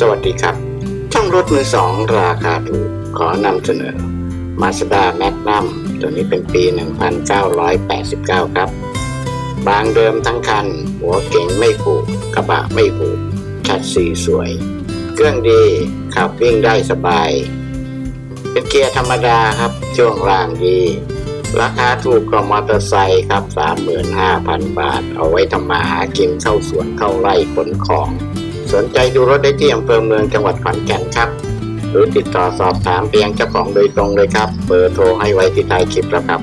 สวัสดีครับ ช่องรถมือสองราคาถูก ขอนำเสนอ Mazda Magnum ตัวนี้เป็นปี 1989 ครับ บางเดิมทั้งคัน หัวเก๋งไม่ผูก กระบะไม่ผูก ชัดสีสวย เครื่องดี ขับวิ่งได้สบาย เป็นเกียร์ธรรมดาครับ ช่วงล่างดี ราคาถูกกว่ามอเตอร์ไซค์ครับ 35,000 บาท เอาไว้ทำมาหากินเข้าสวนเข้าไร่ขนของ สนใจดูรถได้ที่อำเภอเมืองจังหวัดขอนแก่นครับ หรือติดต่อสอบถามเพียงเจ้าของโดยตรงเลยครับ เบอร์โทรให้ไว้ที่ใต้คลิปแล้วครับ